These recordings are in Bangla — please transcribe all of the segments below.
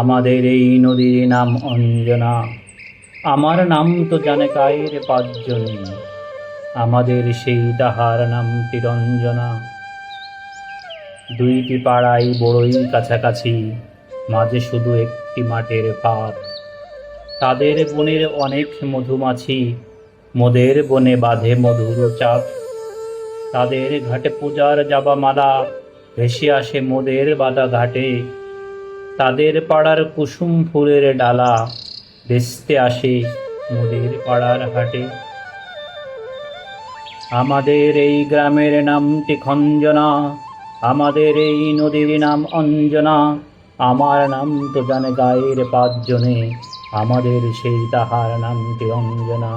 আমাদের এই নদীর নাম অঞ্জনা। আমার নাম তো জানে কায়ের পাঁচজনী। আমাদের সেই তাহার নামটি রঞ্জনা দুইটি পাড়াই বড়ই কাছাকাছি, মাঝে শুধু একটি মাঠের পাত তাদের বনের অনেক মধুমাছি, মোদের বনে বাঁধে মধুর চাপ। তাদের ঘাটে পূজার যাবা মালা, ভেসে আসে মোদের বাদা ঘাটে। তাদের পাড়ার কুসুম ফুলের ডালা ভেস্তে আসে মোদের পাড়ার হাটে। আমাদের এই গ্রামের নামটি খঞ্জনা, আমাদের এই নদীর নাম অঞ্জনা, আমার নাম তো জানে গায়ের পাঁচজনে, আমাদের সেই তাহার নামটি অঞ্জনা।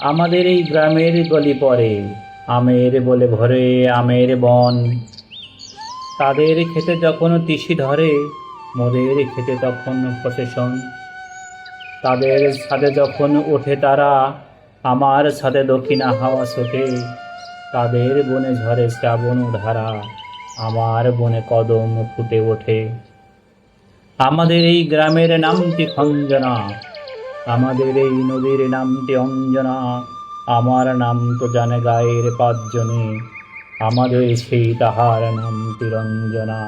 আমাদের এই গ্রামের গলি পরে আমের বলে ভরে আমের বন তাদের খেতে যখন তিসি ধরে, মোদের খেতে তখন প্রসেশন তাদের ছাদে যখন ওঠে তারা, আমার ছাদে দক্ষিণা হাওয়া ছোটে তাদের বনে ঝরে শ্রাবণ ধারা, আমার বনে কদম ফুটে ওঠে। আমাদের এই গ্রামের নামটি খঞ্জনা, আমাদের এই নদীর নামটি অঞ্জনা, আমার নাম তো জানে গায়ের পাঁচজনে। আমাদের সেই তাহার নাম রঞ্জনা